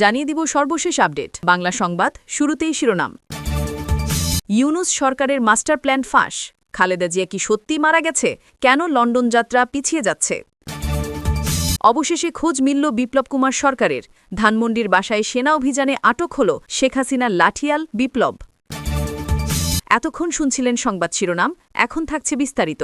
জানিয়ে দিব সর্বশেষ আপডেট। বাংলা সংবাদ, শুরুতেই শিরোনাম। ইউনুস সরকারের মাস্টার প্ল্যান ফাঁস। খালেদা জিয়া কি সত্যি মারা গেছে? কেন লন্ডন যাত্রা পিছিয়ে যাচ্ছে? অবশেষে খোঁজ মিলল বিপ্লব কুমার সরকারের। ধানমন্ডির বাসায় সেনা অভিযানে আটক হল শেখ হাসিনার লাঠিয়াল বিপ্লব। এতক্ষণ শুনছিলেন সংবাদ শিরোনাম, এখন থাকছে বিস্তারিত।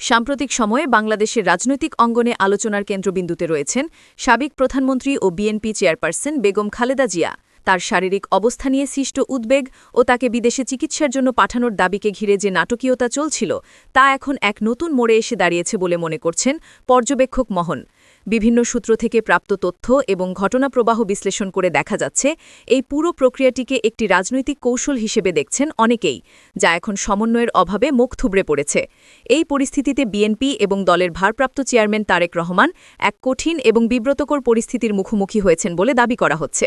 সাম্প্রতিক সময়ে বাংলাদেশের রাজনৈতিক অঙ্গনে আলোচনার কেন্দ্রবিন্দুতে রয়েছেন সাবেক প্রধানমন্ত্রী ও বিএনপি চেয়ারপারসন বেগম খালেদা জিয়া। তার শারীরিক অবস্থা নিয়ে সৃষ্ট উদ্বেগ ও তাকে বিদেশে চিকিৎসার জন্য পাঠানোর দাবিকে ঘিরে যে নাটকীয়তা চলছিল, তা এখন এক নতুন মোড়ে এসে দাঁড়িয়েছে বলে মনে করছেন পর্যবেক্ষক মহন। বিভিন্ন সূত্র থেকে প্রাপ্ত তথ্য এবং ঘটনা প্রবাহ বিশ্লেষণ করে দেখা যাচ্ছে, এই পুরো প্রক্রিয়াটিকে একটি রাজনৈতিক কৌশল হিসেবে দেখছেন অনেকেই, যা এখন সমন্বয়ের অভাবে মুখ থুবড়ে পড়েছে। এই পরিস্থিতিতে বিএনপি এবং দলের ভারপ্রাপ্ত চেয়ারম্যান তারেক রহমান এক কঠিন এবং বিব্রতকর পরিস্থিতির মুখোমুখি হয়েছেন বলে দাবি করা হচ্ছে।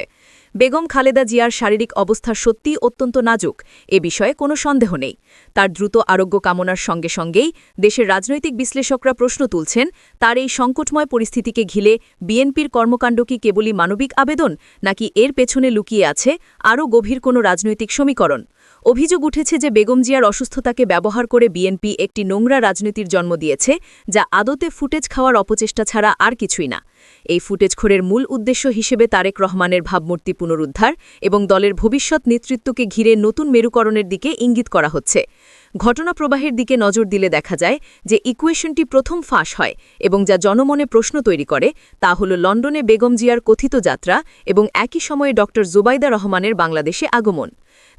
বেগম খালেদা জিয়ার শারীরিক অবস্থা সত্যি অত্যন্ত নাজুক, এ বিষয়ে কোনো সন্দেহ নেই। তার দ্রুত আরোগ্য কামনার সঙ্গে সঙ্গেই দেশের রাজনৈতিক বিশ্লেষকরা প্রশ্ন তুলছেন, তার এই সংকটময় পরিস্থিতিকে ঘিলে বিএনপির কর্মকাণ্ড কি কেবলই মানবিক আবেদন, নাকি এর পেছনে লুকিয়ে আছে আরও গভীর কোনো রাজনৈতিক সমীকরণ? অভিযোগ উঠেছে যে বেগম জিয়ার অসুস্থতাকে ব্যবহার করে বিএনপি একটি নোংরা রাজনীতির জন্ম দিয়েছে, যা আদতে ফুটেজ খাওয়ার অপচেষ্টা ছাড়া আর কিছুই না। এই ফুটেজখোরের মূল উদ্দেশ্য হিসেবে তারেক রহমানের ভাবমূর্তি পুনরুদ্ধার এবং দলের ভবিষ্যৎ নেতৃত্বকে ঘিরে নতুন মেরুকরণের দিকে ইঙ্গিত করা হচ্ছে। ঘটনা প্রবাহের দিকে নজর দিলে দেখা যায় যে ইকুয়েশনটি প্রথম ফাঁস হয় এবং যা জনমনে প্রশ্ন তৈরি করে তা হল লন্ডনে বেগম জিয়ার কথিত যাত্রা এবং একই সময়ে ড জুবাইদা রহমানের বাংলাদেশে আগমন।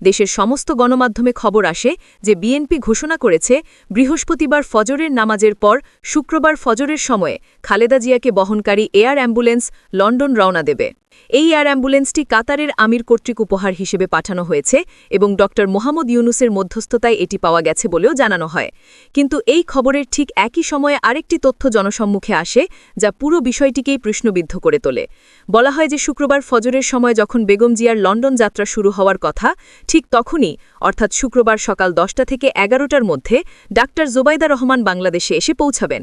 দেশের সমস্ত গণমাধ্যমে খবর আসে যে বিএনপি ঘোষণা করেছে, বৃহস্পতিবার ফজরের নামাজের পর শুক্রবার ফজরের সময়ে খালেদা জিয়াকে বহনকারী এয়ার অ্যাম্বুলেন্স লন্ডন রওনা দেবে। এই এয়ার অ্যাম্বুলেন্সটি কাতারের আমির কর্তৃক উপহার হিসেবে পাঠানো হয়েছে এবং ড. মোহাম্মদ ইউনুসের মধ্যস্থতায় এটি পাওয়া গেছে বলেও জানানো হয়। কিন্তু এই খবরের ঠিক একই সময়ে আরেকটি তথ্য জনসম্মুখে আসে, যা পুরো বিষয়টিকেই প্রশ্নবিদ্ধ করে তোলে। বলা হয় যে শুক্রবার ফজরের সময় যখন বেগম জিয়ার লন্ডন যাত্রা শুরু হওয়ার কথা, ঠিক তখনই, অর্থাৎ শুক্রবার সকাল দশটা থেকে এগারোটার মধ্যে, ডাক্তার জোবাইদা রহমান বাংলাদেশে এসে পৌঁছাবেন।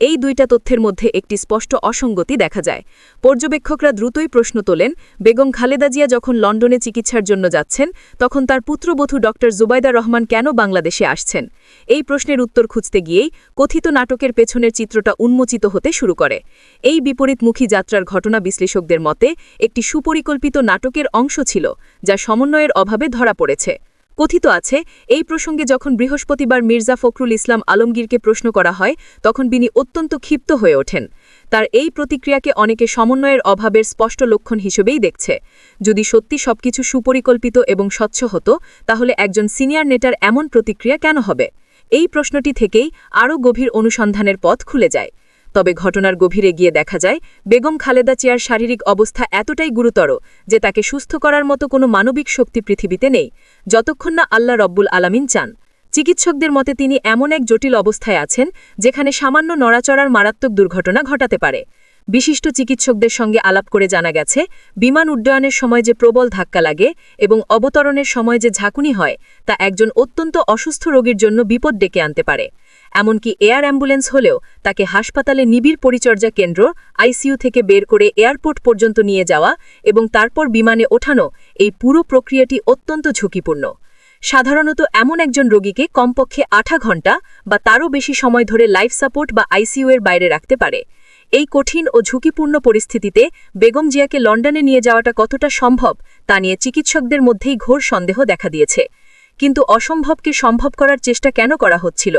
এই দুইটা তথ্যের মধ্যে একটি স্পষ্ট অসঙ্গতি দেখা যায়। পর্যবেক্ষকরা দ্রুতই প্রশ্ন তোলেন, বেগম খালেদা জিয়া যখন লন্ডনে চিকিৎসার জন্য যাচ্ছেন, তখন তার পুত্রবধূ ড. জুবাইদা রহমান কেন বাংলাদেশে আসছেন? এই প্রশ্নের উত্তর খুঁজতে গিয়েই কথিত নাটকের পেছনের চিত্রটা উন্মোচিত হতে শুরু করে। এই বিপরীতমুখী যাত্রার ঘটনা বিশ্লেষকদের মতে, একটি সুপরিকল্পিত নাটকের অংশ ছিল, যা সমন্বয়ের অভাবে ধরা পড়েছে। কথিত আছে, এই প্রসঙ্গে যখন বৃহস্পতিবার মির্জা ফখরুল ইসলাম আলমগীরকে প্রশ্ন করা হয়, তখন তিনি অত্যন্ত ক্ষিপ্ত হয়ে ওঠেন। তার এই প্রতিক্রিয়াকে অনেকে সমন্বয়ের অভাবের স্পষ্ট লক্ষণ হিসেবেই দেখছে। যদি সত্যি সবকিছু সুপরিকল্পিত এবং স্বচ্ছ হতো, তাহলে একজন সিনিয়র নেটার এমন প্রতিক্রিয়া কেন হবে? এই প্রশ্নটি থেকেই আরও গভীর অনুসন্ধানের পথ খুলে যায়। তবে ঘটনার গভীরে গিয়ে দেখা যায়, বেগম খালেদা চেয়ার শারীরিক অবস্থা এতটাই গুরুতর যে তাকে সুস্থ করার মতো কোনো মানবিক শক্তি পৃথিবীতে নেই। যতক্ষণ না আল্লাহ রব্বুল আলামিন চান। চিকিৎসকদের মতে তিনি এমন এক জটিল অবস্থায় আছেন, যেখানে সামান্য নড়াচড়ার মারাত্মক দুর্ঘটনা ঘটাতে পারে। বিশিষ্ট চিকিৎসকদের সঙ্গে আলাপ করে জানা গেছে, বিমান উড্ডয়নের সময় যে প্রবল ধাক্কা লাগে এবং অবতরণের সময় যে ঝাঁকুনি হয়, তা একজন অত্যন্ত অসুস্থ রোগীর জন্য বিপদ ডেকে আনতে পারে। এমনকি এয়ার অ্যাম্বুলেন্স হলেও তাকে হাসপাতালে নিবিড় পরিচর্যা কেন্দ্র, আইসিইউ থেকে বের করে এয়ারপোর্ট পর্যন্ত নিয়ে যাওয়া এবং তারপর বিমানে ওঠানো এই পুরো প্রক্রিয়াটি অত্যন্ত ঝুঁকিপূর্ণ। সাধারণত এমন একজন রোগীকে কমপক্ষে আঠা ঘণ্টা বা তারও বেশি সময় ধরে লাইফ সাপোর্ট বা আইসিইউ এর বাইরে রাখতে পারে। এই কঠিন ও ঝুঁকিপূর্ণ পরিস্থিতিতে বেগম জিয়াকে লন্ডনে নিয়ে যাওয়াটা কতটা সম্ভব তা নিয়ে চিকিৎসকদের মধ্যেই ঘোর সন্দেহ দেখা দিয়েছে। কিন্তু অসম্ভবকে সম্ভব করার চেষ্টা কেন করা হচ্ছিল?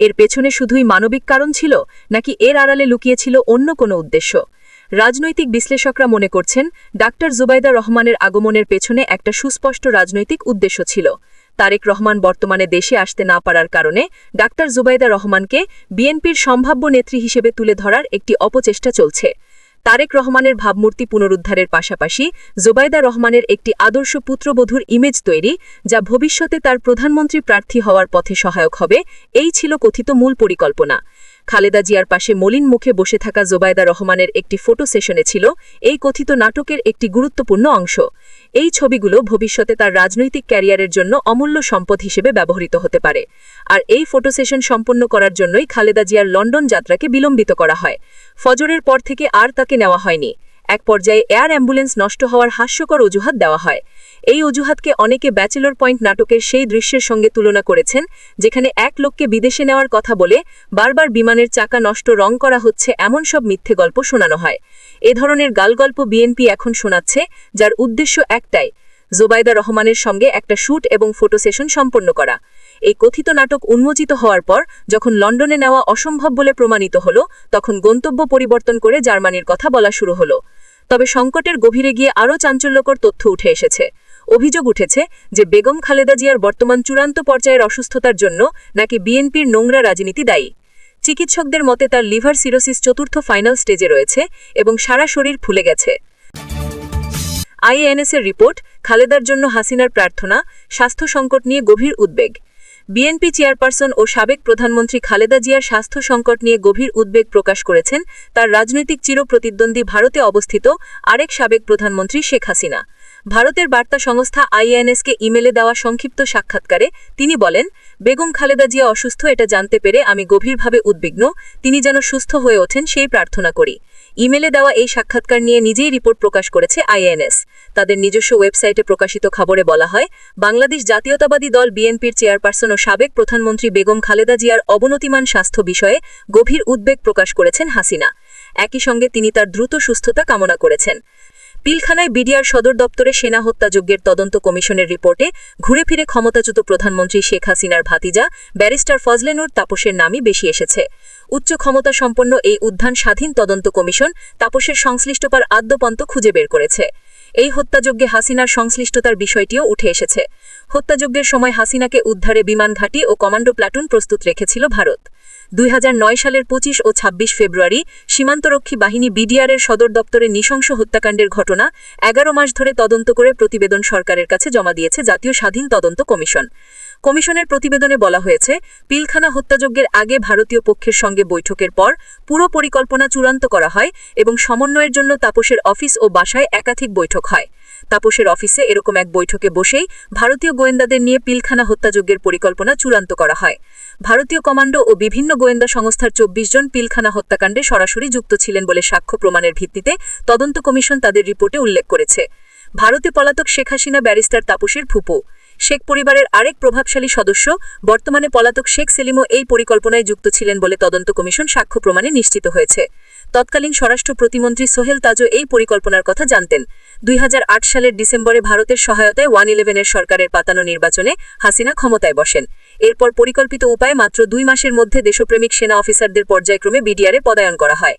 এর পেছনে শুধুই মানবিক কারণ ছিল, নাকি এর আড়ালে লুকিয়েছিল অন্য কোনো উদ্দেশ্য? রাজনৈতিক বিশ্লেষকরা মনে করছেন, ডাক্তার জুবাইদা রহমানের আগমনের পেছনে একটা সুস্পষ্ট রাজনৈতিক উদ্দেশ্য ছিল। তারেক রহমান বর্তমানে দেশে আসতে না পারার কারণে ডাক্তার জুবাইদা রহমানকে বিএনপির সম্ভাব্য নেত্রী হিসেবে তুলে ধরার একটি অপচেষ্টা চলছে। তারেক রহমানের ভাবমূর্তি পুনরুদ্ধারের পাশাপাশি জোবাইদা রহমানের একটি আদর্শ পুত্রবধূর ইমেজ তৈরি, যা ভবিষ্যতে তার প্রধানমন্ত্রী প্রার্থী হওয়ার পথে সহায়ক হবে, এই ছিল কথিত মূল পরিকল্পনা। খালেদা জিয়ার পাশে মলিন মুখে বসে থাকা জোবায়দা রহমানের একটি ফটো সেশনে ছিল এই কথিত নাটকের একটি গুরুত্বপূর্ণ অংশ। এই ছবিগুলো ভবিষ্যতে তার রাজনৈতিক ক্যারিয়ারের জন্য অমূল্য সম্পদ হিসেবে ব্যবহৃত হতে পারে। আর এই ফটো সেশন সম্পন্ন করার জন্যই খালেদা জিয়ার লন্ডন যাত্রাকে বিলম্বিত করা হয়। ফজরের পর থেকে আর তাকে নেওয়া হয়নি। এক পর্যায়ে এয়ার অ্যাম্বুলেন্স নষ্ট হওয়ার হাস্যকর অজুহাত দেওয়া হয়। এই অজুহাতকে অনেকে ব্যাচেলর পয়েন্ট নাটকের সেই দৃশ্যের সঙ্গে তুলনা করেছেন, যেখানে এক লোককে বিদেশে নেওয়ার কথা বলে বারবার বিমানের চাকা নষ্ট রং করা হচ্ছে এমন সব মিথ্যে গল্প শোনানো হয়। এ ধরনের গালগল্প বিএনপি এখন শোনাচ্ছে, যার উদ্দেশ্য একটাই, জোবাইদা রহমানের সঙ্গে একটা শ্যুট এবং ফটো সেশন সম্পন্ন করা। এই কথিত নাটক উন্মোচিত হওয়ার পর, যখন লন্ডনে নেওয়া অসম্ভব বলে প্রমাণিত হল, তখন গন্তব্য পরিবর্তন করে জার্মানির কথা বলা শুরু হলো। তবে সংকটের গভীরে গিয়ে আরও চাঞ্চল্যকর তথ্য উঠে এসেছে। অভিযোগ উঠেছে যে বেগম খালেদা জিয়ার বর্তমান চূড়ান্ত পর্যায়ের অসুস্থতার জন্য নাকি বিএনপির নোংরা রাজনীতি দায়ী। চিকিৎসকদের মতে তার লিভার সিরোসিস চতুর্থ ফাইনাল স্টেজে রয়েছে এবং সারা শরীর ফুলে গেছে। আইএনএসের রিপোর্ট, খালেদার জন্য হাসিনার প্রার্থনা, স্বাস্থ্য সংকট নিয়ে গভীর উদ্বেগ। বিএনপি চেয়ারপারসন ও সাবেক প্রধানমন্ত্রী খালেদা জিয়ার স্বাস্থ্য সংকট নিয়ে গভীর উদ্বেগ প্রকাশ করেছেন তার রাজনৈতিক চিরপ্রতিদ্বন্দ্বী ভারতে অবস্থিত আরেক সাবেক প্রধানমন্ত্রী শেখ হাসিনা। ভারতের বার্তা সংস্থা আইএনএসকে ইমেলে দেওয়া সংক্ষিপ্ত সাক্ষাৎকারে তিনি বলেন, বেগম খালেদা জিয়া অসুস্থ, এটা জানতে পেরে আমি গভীরভাবে উদ্বিগ্ন। তিনি যেন সুস্থ হয়ে ওঠেন, সেই প্রার্থনা করি। ইমেলে দেওয়া এই সাক্ষাৎকার নিয়ে নিজেই রিপোর্ট প্রকাশ করেছে আইএনএস। তাদের নিজস্ব ওয়েবসাইটে প্রকাশিত খবরে বলা হয়, বাংলাদেশ জাতীয়তাবাদী দল বিএনপির চেয়ারপারসন ও সাবেক প্রধানমন্ত্রী বেগম খালেদা জিয়ার অবনতিমান স্বাস্থ্য বিষয়ে গভীর উদ্বেগ প্রকাশ করেছেন হাসিনা। একই সঙ্গে তিনি তার দ্রুত সুস্থতা কামনা করেছেন। পিলখানায় বিডিআর সদর দপ্তরে সেনা হত্যাযজ্ঞের তদন্ত কমিশনের রিপোর্টে ঘুরে ফিরে ক্ষমতাচ্যুত প্রধানমন্ত্রী শেখ হাসিনার ভাতিজা, ব্যারিস্টার ফজলেনুর তাপসের নামই বেশি এসেছে। উচ্চ ক্ষমতা সম্পন্ন এই উদ্যান স্বাধীন তদন্ত কমিশন তাপসের সংশ্লিষ্টতার আদ্যপন্ত খুঁজে বের করেছে। এই হত্যাযজ্ঞে হাসিনার সংশ্লিষ্টতার বিষয়টিও উঠে এসেছে। হত্যাযজ্ঞের সময় হাসিনাকে উদ্ধারে বিমান ঘাঁটি ও কমান্ডো প্লাটুন প্রস্তুত রেখেছিল ভারত। দুই হাজার নয় সালের পঁচিশ ও ২৬ ফেব্রুয়ারি সীমান্তরক্ষী বাহিনী বিডিআরের সদর দপ্তরে নৃশংস হত্যাকাণ্ডের ঘটনা এগারো মাস ধরে তদন্ত করে প্রতিবেদন সরকারের কাছে জমা দিয়েছে জাতীয় স্বাধীন তদন্ত কমিশন। কমিশনের প্রতিবেদনে বলা হয়েছে, পিলখানা হত্যাযজ্ঞের আগে ভারতীয় পক্ষের সঙ্গে বৈঠকের পর পুরো পরিকল্পনা চূড়ান্ত করা হয় এবং সমন্বয়ের জন্য তাপসের অফিস ও বাসায় একাধিক বৈঠক হয়। তাপসের অফিসে এরকম এক বৈঠকে বসেই ভারতীয় গোয়েন্দাদের নিয়ে পিলখানা হত্যাযজ্ঞের পরিকল্পনা চূড়ান্ত করা হয়। ভারতীয় কমান্ডো ও বিভিন্ন গোয়েন্দা সংস্থার চব্বিশ জন পিলখানা হত্যাকাণ্ডে সরাসরি যুক্ত ছিলেন বলে সাক্ষ্য প্রমাণের ভিত্তিতে তদন্ত কমিশন তাদের রিপোর্টে উল্লেখ করেছে। ভারতে পলাতক শেখ হাসিনা ব্যারিস্টার তাপসের ফুপু, শেখ পরিবারের আরেক প্রভাবশালী সদস্য, বর্তমানে পলাতক শেখ সেলিমও এই পরিকল্পনায় যুক্ত ছিলেন বলে তদন্ত কমিশন সাক্ষ্য প্রমাণে নিশ্চিত হয়েছে। তৎকালীন স্বরাষ্ট্র প্রতিমন্ত্রী সোহেল তাজও এই পরিকল্পনার কথা জানতেন। দুই হাজার আট সালের ডিসেম্বরে ভারতের সহায়তায় ওয়ান ইলেভেনের সরকারের পাতানো নির্বাচনে হাসিনা ক্ষমতায় বসেন। এরপর পরিকল্পিত উপায়ে মাত্র দুই মাসের মধ্যে দেশপ্রেমিক সেনা অফিসারদের পর্যায়ক্রমে বিডিআরে পদায়ন করা হয়।